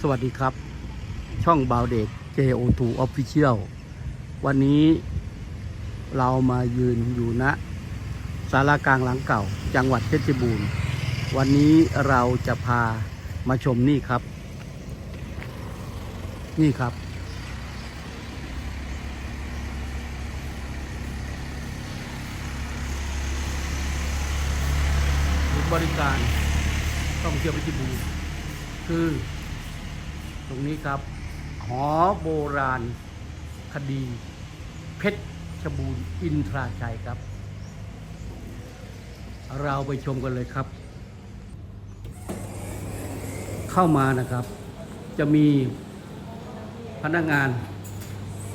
สวัสดีครับ ช่องบาวเด็ก JO2 Official วันนี้เรามายืนอยู่ณศาลากลางหลังเก่า จังหวัดเพชรบูรณ์ วันนี้เราจะพามาชมนี่ครับ นี่ครับ บริการท่องเที่ยวเพชรบูรณ์คือ ตรงนี้ครับ หอโบราณคดี เพชรชบูรณ์อินทราชัยครับ เราไปชมกันเลยครับ เข้ามานะครับ จะมีพนักงาน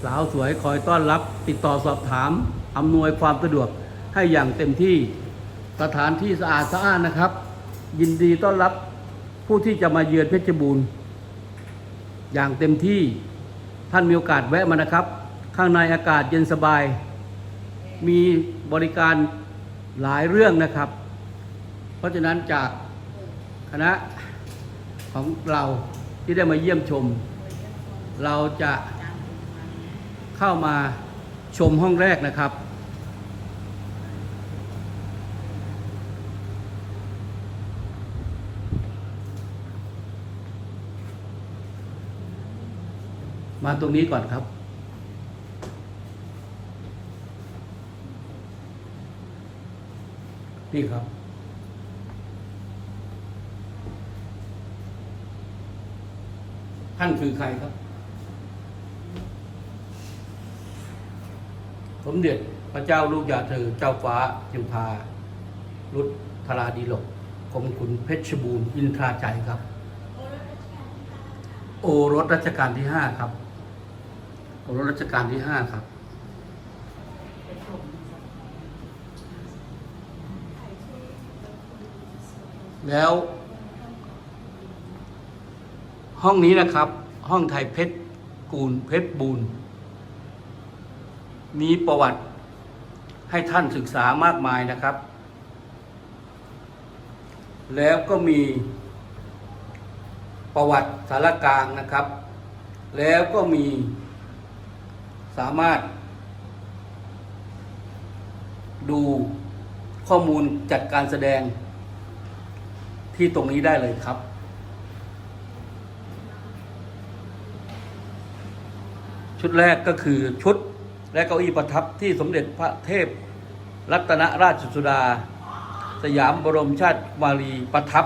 สาวสวยคอยต้อนรับ ติดต่อสอบถามอำนวยความสะดวกให้อย่างเต็มที่สถานที่สะอาดสะอ้านนะครับ ยินดีต้อนรับผู้ที่จะมาเยือนเพชรบูรณ์ อย่างเต็มที่ท่านมีโอกาสแวะมานะครับ ข้างในอากาศเย็นสบาย มีบริการหลายเรื่องนะครับ เพราะฉะนั้นจากคณะของเราที่ได้มาเยี่ยมชม เราจะเข้ามาชมห้องแรกนะครับ มาตรงนี้ก่อนครับ นี่ครับ ท่านคือใครครับ สมเด็จพระเจ้าลูกยาเธอ เจ้าฟ้าจิมพารุดธราดีหลกกรมขุนเพชรบูรณ์อินทราใจครับ โอรสรัชกาลที่ห้าครับ โอรสรัชกาลที่ห้าครับแล้ว ห้องนี้นะครับ ห้องไทยเพชรกูลเพชรบูรณ์มีประวัติให้ท่านศึกษามากมายนะครับ แล้วก็มีประวัติสารกลางนะครับ แล้วก็มี สามารถ ดูข้อมูลจัดการแสดงที่ตรงนี้ได้เลยครับ ชุดแรกก็คือชุดและเก้าอี้ประทับที่สมเด็จพระเทพ รัตนราชสุดา สยามบรมชาติมารีประทับ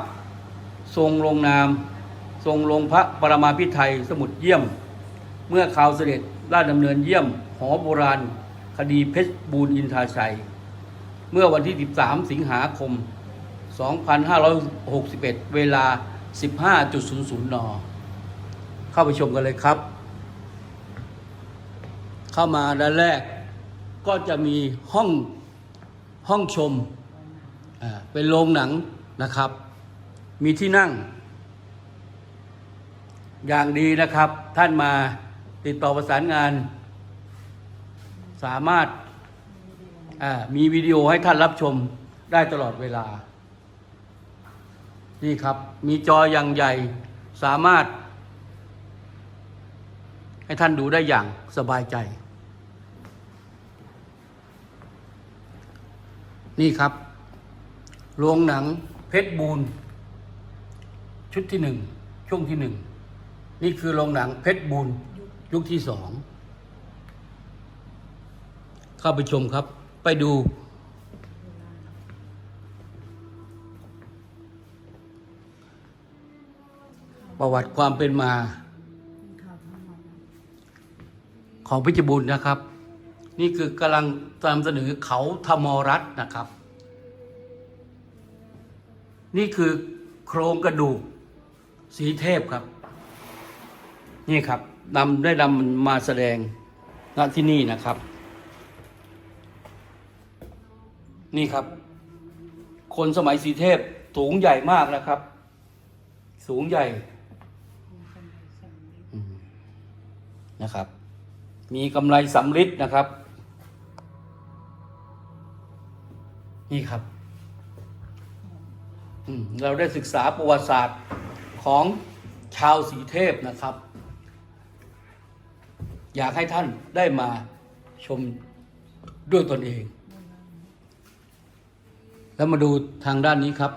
ทรงลงนาม ทรงลงพระปรมาภิไธยสมุดเยี่ยม เมื่อข่าวเสด็จ ราชดำเนินเยี่ยม หอโบราณ คดีเพชรบูรณ์อินทาชัย เมื่อวันที่ 13 สิงหาคม 2561 เวลา 15.00 น เข้าไปชมกันเลยครับ เข้ามาด้านแรกก็จะมีห้องห้องชม เป็นโรงหนังนะครับ มีที่นั่ง อย่างดีนะครับท่านมา ติดต่อประสานงาน สามารถมีวิดีโอให้ท่านรับชมได้ตลอดเวลา นี่ครับ มีจออย่างใหญ่ สามารถ ให้ท่านดูได้อย่างสบายใจ นี่ครับ โรงหนังเพชรบูรณ์ชุดที่หนึ่งช่วงที่หนึ่งนี่คือโรงหนังเพชรบูรณ์ ยุคที่สองเข้าไปชมครับ ไปดู ประวัติความเป็นมา ของพชรบูรณ์นะครับ นี่คือกำลังนำเสนอเขาธรรมรัตน์นะครับ นี่คือโครงกระดูกสีเทพครับ นี่ครับ นำได้นำมันมาแสดงณที่นี่นะครับ นี่ครับ คนสมัยสีเทพสูงใหญ่มากนะครับ สูงใหญ่นะครับ มีกำไรสำริดนะครับ นี่ครับเราได้ศึกษาประวัติศาสตร์ของชาวสีเทพนะครับ อยากให้ท่านได้มาชมด้วยตนเอง แล้วมาดูทางด้านนี้ครับ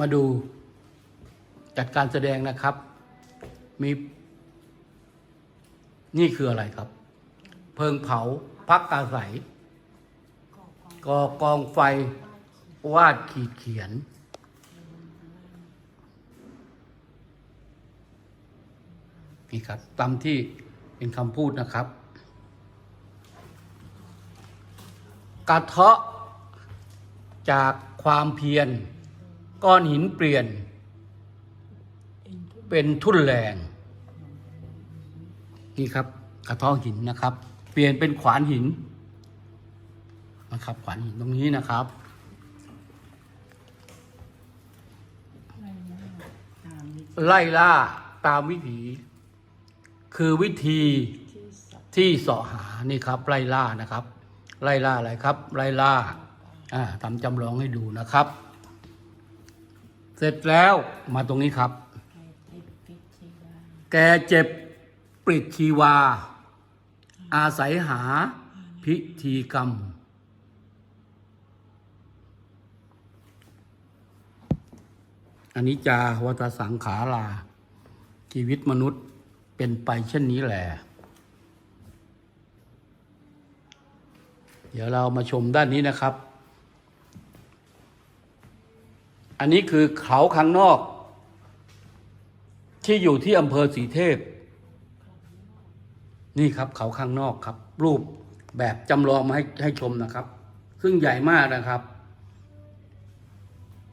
มาดูจัดการแสดงนะครับ มีนี่คืออะไรครับ เพิงเผาพักอาศัย กอกองไฟ วาดขีดเขียน นี่ครับตามที่เป็นคำพูดนะครับ กระเทาะจากความเพียร ก้อนหินเปลี่ยน เป็นทุ่นแรงนี่ครับกระเท้อหินนะครับ เปลี่ยนเป็นขวานหิน นะครับขวานหินตรงนี้นะครับไล่ล่าตามวิถี คือวิธีที่เสาะหานี่ครับ ไล่ล่านะครับ ไล่ล่าอะไรครับ ไล่ล่าอ่าทำจำลองให้ดูนะครับ เสร็จแล้วมาตรงนี้ครับ แกเจ็บปริดชีวา อาศัยหาพิธีกรรม อันนี้จาวัตสังขาราชีวิตมนุษย์เป็นไปเช่นนี้แหละ เดี๋ยวเรามาชมด้านนี้นะครับ อันนี้คือเขาข้างนอก ที่อยู่ที่อำเภอสีเทพ นี่ครับเขาข้างนอกครับ รูปแบบจำลองมาให้ให้ชมนะครับ ซึ่งใหญ่มากนะครับ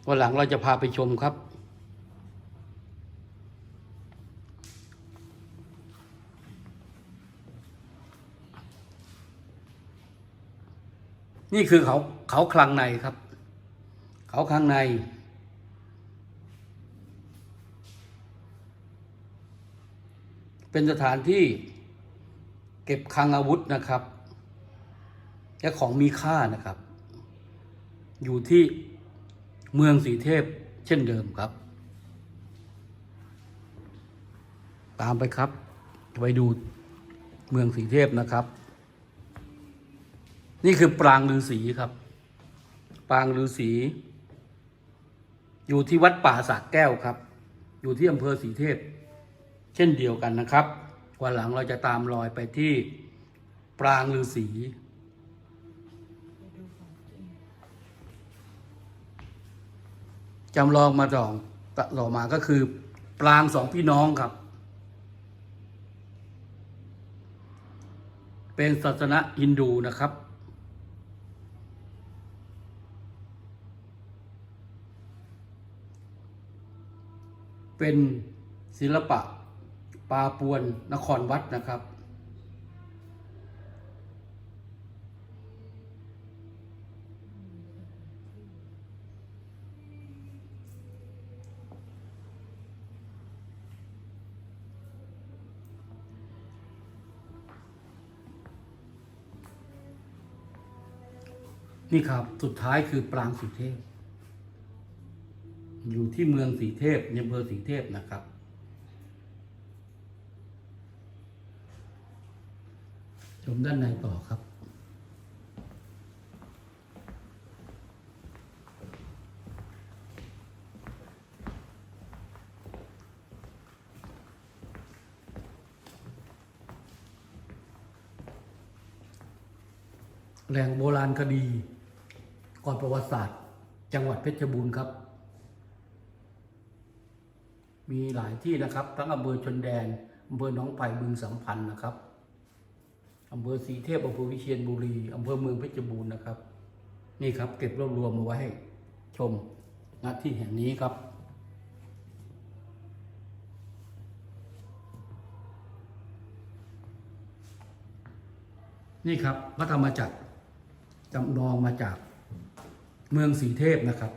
วันหลังเราจะพาไปชมครับ นี่คือเขาเขาคลังในครับ เขาคลังใน เป็นสถานที่เก็บคลังอาวุธนะครับและของมีค่านะครับ อยู่ที่เมืองสีเทพเช่นเดิมครับ ตามไปครับ ไปดูเมืองสีเทพนะครับ นี่คือปรางฤาษีครับ ปรางฤาษี อยู่ที่วัดป่าสากแก้วครับ อยู่ที่อำเภอสีเทพ เช่นเดียวกันนะครับวันหลังเราจะตามรอยไปที่ปรางฤาษีจำลองมาต่อต่อมาก็คือ ปรางสองพี่น้องครับ เป็นศาสนาฮินดูนะครับ เป็นศิลปะปาปวนนครวัดนะครับ นี่ครับ สุดท้ายคือปรางสีเทพ อยู่ที่เมืองสีเทพในอำเภอสีเทพนะครับ ชมด้านในต่อครับ แหล่งโบราณคดีก่อนประวัติศาสตร์ จังหวัดเพชรบูรณ์ครับ มีหลายที่นะครับ ทั้งอำเภอชนแดนอำเภอหนองไผ่บึงสัมพันธ์นะครับอำเภอศรีเทพอำเภอวิเชียรบุรีอำเภอเมืองเพชรบูรณ์นะครับ นี่ครับ เก็บรวบรวมมาไว้ให้ชมณที่แห่งนี้ครับนี่ครับพระธรรมจักรจำลองมาจากเมืองสีเทพนะครับ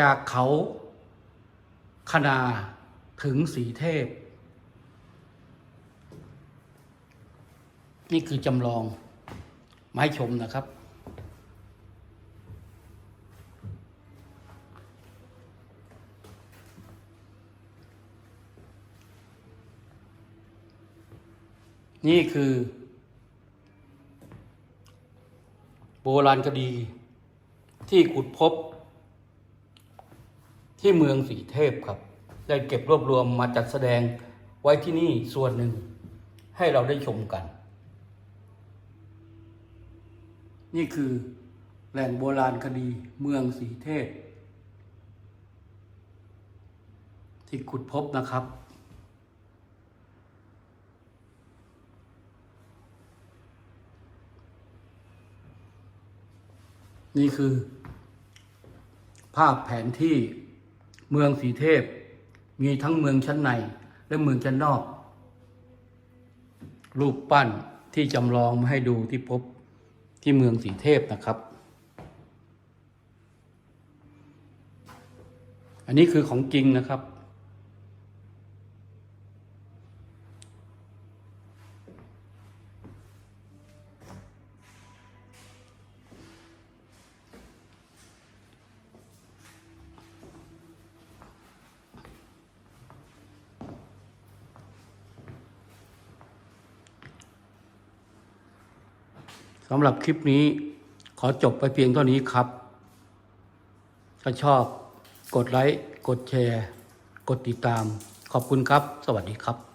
จากเขาคณาถึงสีเทพ นี่คือจำลองไม้ชมนะครับ นี่คือ โบราณคดีที่ขุดพบ ที่เมืองสีเทพครับ ได้เก็บรวบรวมมาจัดแสดงไว้ที่นี่ส่วนหนึ่ง ให้เราได้ชมกัน นี่คือแหล่งโบราณคดีเมืองสีเทพ ที่ขุดพบนะครับนี่คือ ภาพแผนที่ เมืองสีเทพ มีทั้งเมืองชั้นในและเมืองชั้นนอก รูปปั้นที่จำลองมาให้ดูที่พบที่เมืองสีเทพนะครับ อันนี้คือของจริงนะครับ สำหรับคลิปนี้ขอจบไปเพียงเท่านี้ครับ ถ้าชอบกดไลค์ กดแชร์ กดติดตาม ขอบคุณครับ สวัสดีครับ